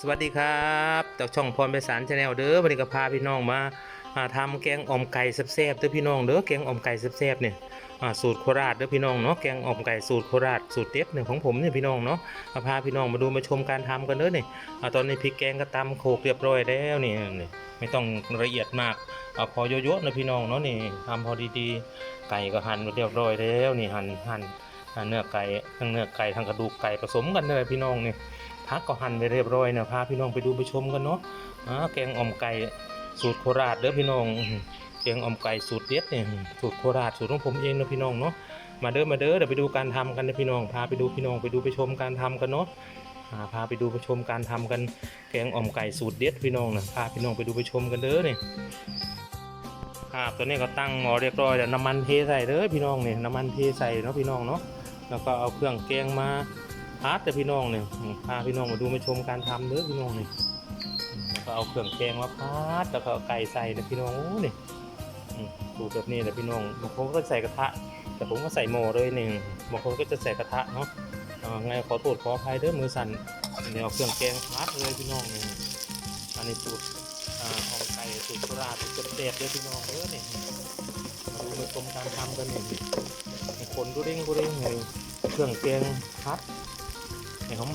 สวัสดีครับจากช่องพรไปสารชาแนลเด้อวันนี้ก็พาพี่น้องมาอ่าทำแกงอ่อมไก่แซ่บๆเด้อพี่น้องเด้อแกงอ่อมไก่แซ่บๆเนี่ยสูตรโคราชเด้อพี่น้องเนาะแกงอ่อมไก่สูตรโคราชสูตรเด็ดเนี่ยของผมเนี่ยพี่น้องเนาะมาพาพี่น้องมาดูมาชมการทำกันเด้อเนี่ยตอนนี้พริกแกงก็ตำโขลกเรียบร้อยแล้วนี่ไม่ต้องละเอียดมากเอาพอโยๆนะพี่น้องเนาะนี่ทำพอดีๆไก่ก็หั่นเรียบร้อยแล้วนี่หั่นหั่นเนื้อไก่ทั้งเนื้อไก่ทั้งกระดูกไก่ผสมกันเลยพี่น้องเนี่ย พักก็หั่นไปเรียบร้อยนะพาพี่น้องไปดูไปชมกันเนาะอ่าแกงอ่อมไก่สูตรโคราชเด้อพี่น้องแกงอ่อมไก่สูตรเด็ดเนี่ยสูตรโคราชสูตรของผมเองนะพี่น้องเนาะมาเด้อมาเด้อเดี๋ยวไปดูการทำกันนะพี่น้องพาไปดูพี่น้องไปดูไปชมการทำกันเนาะพาไปดูไปชมการทำกันแกงอ่อมไก่สูตรเด็ดพี่น้องนะพาพี่น้องไปดูไปชมกันเด้อเนี่ยครับตัวนี้ก็ตั้งหม้อเรียบร้อยแล้วน้ำมันเทใส่เด้อพี่น้องเนี่ยน้ำมันเทใส่เนาะพี่น้องเนาะแล้วก็เอาเครื่องแกงมา พาร์ทแต่พี่น้องเนี่ยพาพี่น้องมาดูมาชมการทำเด้อพี่น้องเนี่ยแล้วก็เอาเครื่องแกงมาพาร์ทแล้วก็ไก่ใส่นะพี่น้องโอ้เนี่อืมสูตรแบบนี้แหละพี่น้องบางคนก็ใส่กระทะ แต่ผมก็ใส่หม้อเลยหนึ่งบางคนก็จะใส่กระทะเนาะไงขอโทษขออภัยเด้อมือสั่นเดี๋ยวเอาเครื่องแกงพาร์ทเลยพี่น้องเนี่ยอันนี้สูตรอ่าของไก่สูตรโบราณสูตรเด็ดเด้อพี่น้องเด้อเนี่ยมาดูมาชมการทำกันหนึ่งคนดูเร่งดูเร่งเลยเครื่องแกงพัด ให้หอ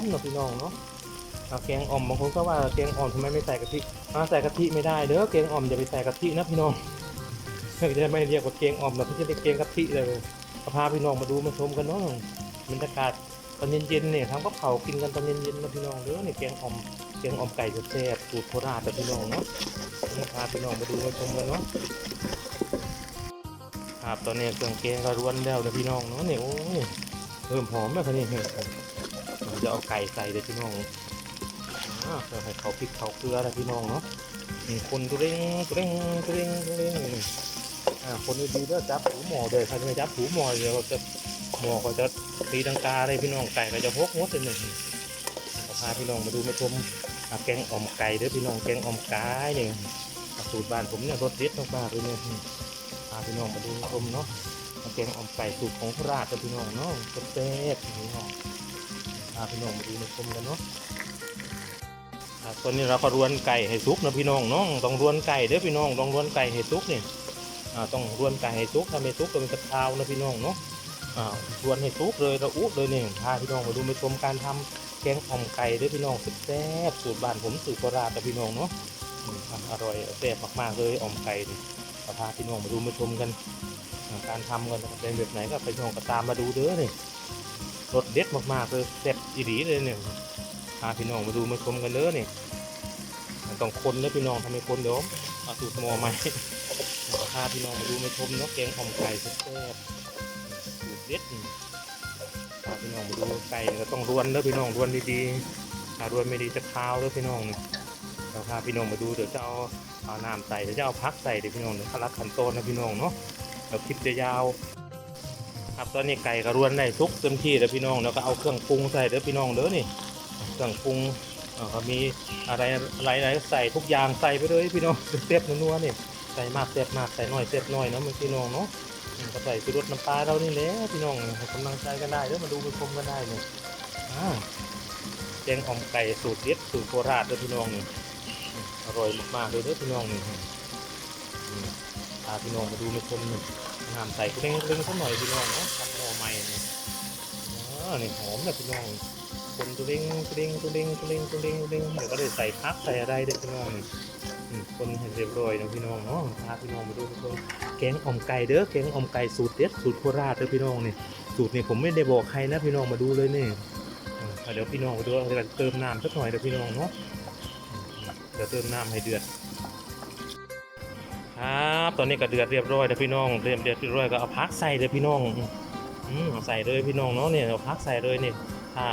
มๆเนาะพี่น้องเนาะเอาแกงอ่อมบางคนก็ว่าแกงอ่อมทำไมไม่ใส่กะทิอ่าใส่กะทิไม่ได้เด้อแกงอ่อมอย่าไปใส่กะทินะพี่น้องจะไม่เรียกว่าแกงอ่อมนะพี่จะเรียกแกงกะทิเลยพาพี่น้องมาดูมาชมกันเนาะบรรยากาศตอนเย็นๆเนี่ยทำกับเผากินกันตอนเย็นๆนะพี่น้องเด้อเนี่ยแกงอ่อมแกงอ่อมไก่แซ่บสูตรโคราชนะพี่น้องเนาะพาพี่น้องมาดูมาชมกันเนาะครับตอนนี้เครื่องแกงก็ร้วนแล้วนะพี่น้องเนาะเนี่ยโอ้ยเพิ่มหอมแบบนี้ ผมจะเอาไก่ใส่เลยพี่น้องอ่าเพื่อให้เขาพริกเขาเกลือนะพี่น้องเนาะคนตัวเร่งตัวเร่งตัวเร่งตัวเร่งคนดีๆแล้วจับหูหมอเลยใครจะไม่จับหูหมอเดี๋ยวจะหมอก็จะตีดังกาเลยพี่น้องไก่ก็จะพกงดเลยหนึ่งพาพี่น้องมาดูมาชมอ่าแกงอ่อมไก่เด้อพี่น้องแกงอ่อมไก่เนี่ยสูตรบ้านผมเนี่ยรสเด็ดมากๆเลยเนี่ยพาพี่น้องมาดูมาชมเนาะแกงอ่อมไก่สูตรของโคราชพี่น้องเนาะแซ่บๆนี่เนาะ พาพี่น้องมาดูมาชมกันเนาะตอนนี้เราก็รวนไก่ให้สุกนะพี่น้องเนาะต้องรวนไก่เด้อพี่น้องต้องรวนไก่ให้สุกนี่ต้องรวนไก่ให้สุกถ้าไม่สุกก็เป็นกระเพรานะพี่น้องเนาะรวนให้สุกเลยระอุเลยนี่พาพี่น้องมาดูมาชมการทำแกงอ่อมไก่เด้อพี่น้องสุดแซ่บสูตรบ้านผมสูตรโคราชนะพี่น้องเนาะอร่อยแซ่บมากๆเลยอ่อมไก่นี่พาพี่น้องมาดูมาชมกันการทำกันเป็นแบบไหนก็ไปชมก็ตามมาดูเด้อนี่ รสเด็ดมากๆเลยเด็ดอีดีเลยเนี่ยพาพี่น้องมาดูมาชมกันเด้อนี่มันต้องคนนะพี่น้องทำให้คนเดี๋ยวเอาสูตรมอใหม่พาพี่น้องมาดูมาชมเนาะแกงอ่อมไก่แซ่บสูตรเด็ดพาพี่น้องมาดูไก่ก็ต้องรวนเด้อพี่น้องรวนดีๆถ้ารวนไม่ดีจะคาวเด้อพี่น้องเนี่ยเราพาพี่น้องมาดูเดี๋ยวจะเอาเอาน้ำใส่เดี๋ยวจะเอาพักใส่เดี๋ยวพี่น้องเดี๋ยวขลักขันโตนนะพี่น้องเนาะเราคลิปจะยาว ครับตอนนี้ไก่ก็รวนได้ทุกเต็มที่แล้วพี่น้องแล้วก็เอาเครื่องปรุงใส่เด้อพี่น้องเด้อนี่เครื่องปรุงเอ่อก็มีอะไรอะไรไรใส่ทุกอย่างใส่ไปเลยพี่น้องเต็มนัวๆนี่ใส่มากเต็มมากใส่น้อยเต็มน้อยเนาะมันพี่น้องเนาะก็ใส่ไปรสน้ำปลาเรานี่แหละพี่น้องให้กำลังใจกันได้เด้อมาดูมาชมกันได้เนี่ยแกงอ่อมไก่สูตรเด็ดสูตรโคราชเด้อพี่น้องนี่อร่อยมากๆเลยเด้อพี่น้องนี่พาพี่น้องมาดูมาชมนี่ น้ำใส่เด้งกระเด้งสักหน่อยพี่น้องเนาะทำหน่อใหม่เนี่อ๋อนี่หอมแบบพี่น้องคนกระเด้งกระเด้งกระเด้งกระเด้งกระเด้งกระเด้งเดี๋ยวก็ได้ใส่พักใส่อะไรเด็กพี่น้องคนให้เรียบร้อยนะพี่น้องเนาะพาพี่น้องมาดูทุกคนแกงอ่อมไก่เด้อแกงอ่อมไก่สูตรเด็ดสูตรโคราชเด้อพี่น้องนี่สูตรนี่ผมไม่ได้บอกใครนะพี่น้องมาดูเลยนี่เดี๋ยวพี่น้องมาดูเดี๋ยวเติมน้ำสักหน่อยเดี๋ยวพี่น้องเนาะเดี๋ยวเติมน้ำให้เดือด ครับตอนนี้ก็เดือดเรียบร้อยแล้วพี่น้องเรียบเดือดเรียบร้อยก็เอาพักใส่เลยพี่น้องอืมใส่เลยพี่น้องเนาะเนี่ยเอาพักใส่เลยนี่ถ้า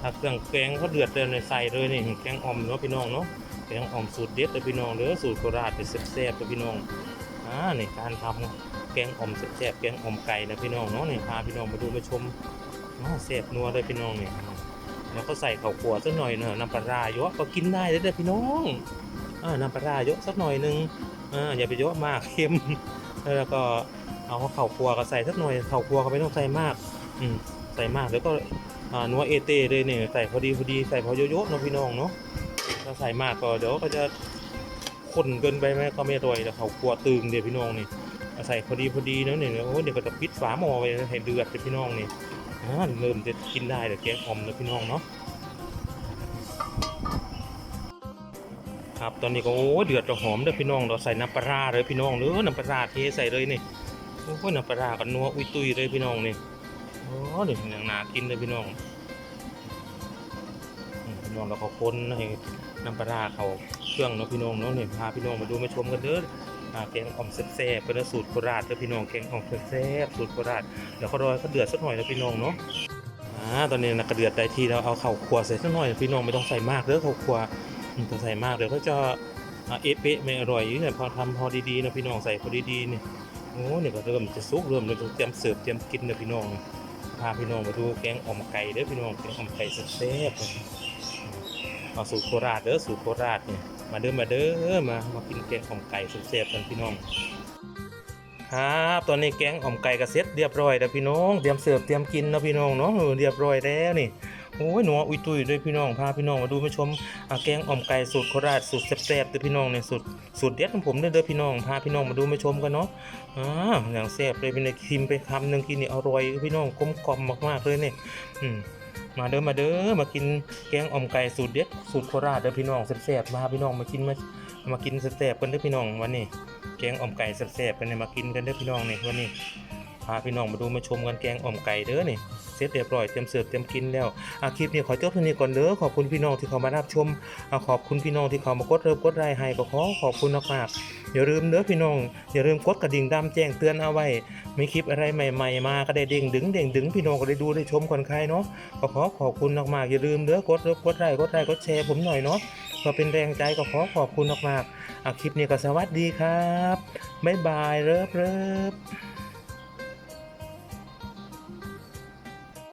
ถ้าเครื่องแกงเขาเดือดเลยเนี่ยใส่เลยนี่แกงอ่อมเนาะพี่น้องเนาะแกงอ่อมสูตรเด็ดเลยพี่น้องเด้อสูตรโคราชเป็นแซ่บๆเลยพี่น้องอ่านี่การทำแกงอ่อมแซ่บๆแกงอ่อมไก่นะพี่น้องเนาะนี่พาพี่น้องมาดูมาชมอ๋อแซ่บนัวเลยพี่น้องนี่แล้วก็ใส่ข้าวขัวสักหน่อยเนอะน้ำปลาร้าเยอะก็กินได้เลยเด้อพี่น้องอ่าน้ำปลาร้าเยอะสักหน่อยหนึง อ่าอย่าไปเยอะมากเค็มแล้วก็เอาข้าวคั่วก็ใส่สักหน่อยข้าวคั่วก็ไม่ต้องใส่มากอืมใส่มากเดี๋ยวก็นัวเอเต้เลยเนี่ยใส่พอดีพอดีใส่พอโยโย่เนะพี่น้องเนาะถ้าใส่มากก็เดี๋ยวก็จะข้นเกินไปไหมก็ไม่อร่อยแต่เขากลัวตึงเดี๋ยวพี่น้องนี่ใส่พอดีพอดีเนาะเนี่ยโอ้เดี๋ยวก็จะปิดฝาหม้อไปให้เดือดเดี๋ยวพี่น้องนี่อ่าเริ่มจะกินได้เดี๋ยวแกงอ่อมเดี๋ยวพี่น้องเนาะ ครับ ตอนนี้ก็โอ้เดือดจะหอมเด้อพี่น้องเราใส่น้ำปลาเลยพี่น้องเด้อน้ำปลาเทใส่เลยนี่โอ้ยน้ำปลากันนัวอุ้ยตุยเลยพี่น้องนี่โอ้เดี๋ยวอย่างนากินเลยพี่น้องพี่น้องเราเขาคนให้น้ำปลาเขาเครื่องเนาะพี่น้องเนาะเนี่ยพาพี่น้องมาดูมาชมกันเด้ออ่าแกงอ่อมแซ่บๆเป็นสูตรโคราชเด้อพี่น้องแกงอ่อมแซ่บสูตรโคราชเดี๋ยวเขารอเขาเดือดสักหน่อยนะพี่น้องเนาะอ่าตอนนี้นะกระเดือดได้ที่เราเอาเข้าวคั่วใส่สักหน่อยพี่น้องไม่ต้องใส่มากเด้อเข้าวคั่ว อืมถ้าใส่มากเดี๋ยวก็จะเอเปะไม่อร่อยเนี่ยพอทำพอดีๆนะพี่น้องใส่พอดีๆเนี่ยโอ้เนี่ยก็เริ่มจะสุกเริ่มเลยเตรียมเสิร์ฟเตรียมกินนะพี่น้องพาพี่น้องมาดูแกงอ่อมไก่เด้อพี่น้องแกงอ่อมไก่แซ่บๆเอาสูตรโคราชเด้อสูตรโคราชเนี่ยมาเด้อมาเด้อมามากินแกงอ่อมไก่แซ่บๆกันพี่น้องครับตอนนี้แกงอ่อมไก่กระเซ็ตเรียบร้อยแล้วพี่น้องเตรียมเสิร์ฟเตรียมกินนะพี่น้องเนาะเรียบร้อยแล้วนี่ โอ้ยหนัวอุ้ยตุ้ยด้วยพี่น้องพาพี่น้องมาดูมาชมอาแกงอ่อมไก่สูตรโคราชสูตรแซ่บๆด้อพี่น้องเนี่ยสูตรสูตรเด็ดของผมเด้อเด้อพี่น้องพาพี่น้องมาดูมาชมกันเนาะอ่าอย่างแซ่บเลยพี่ในคิมไปคำหนึ่งกินนี่อร่อยพี่น้องกลมกล่อมมากๆเลยเนี่ยอืมมาเด้อมาเด้อมากินแกงอ่อมไก่สูตรเด็ดสูตรโคราชเด้อพี่น้องแซ่บๆมาพี่น้องมากินมามากินแซ่บๆกันเด้อพี่น้องวันนี้แกงอ่อมไก่แซ่บๆกันเนี่ยมากินกันเด้อพี่น้องเนี่ยวันนี้ พาพี่น้องมาดูมาชมกันแกงอ่อมไก่เด้อนี่เสร็จเรียบร้อยเตรียมเสิร์ฟเตรียมกินแล้วอาคลิปนี้ขอจบเท่านี้ก่อนเด้อขอบคุณพี่น้องที่เข้ามารับชมอขอบคุณพี่น้องที่เข้ามากดเริ่มกดไลค์ให้ก็ขอขอบคุณมากๆอย่าลืมเด้อพี่น้องอย่าลืมกดกระดิ่งดำแจ้งเตือนเอาไว้มีคลิปอะไรใหม่ๆมาก็ได้เด้งดึงเด้งดึงพี่น้องก็ได้ดูได้ชมก่อนใครเนาะก็ขอขอบคุณมากๆอย่าลืมเด้อกดเลิกดไลค์กดไลค์กดแชร์ผมหน่อยเนาะเพื่อเป็นแรงใจก็ขอขอบคุณมากๆอะคลิปนี้ก็สวัสดีครับบ๊ายบายเลิฟเลิฟ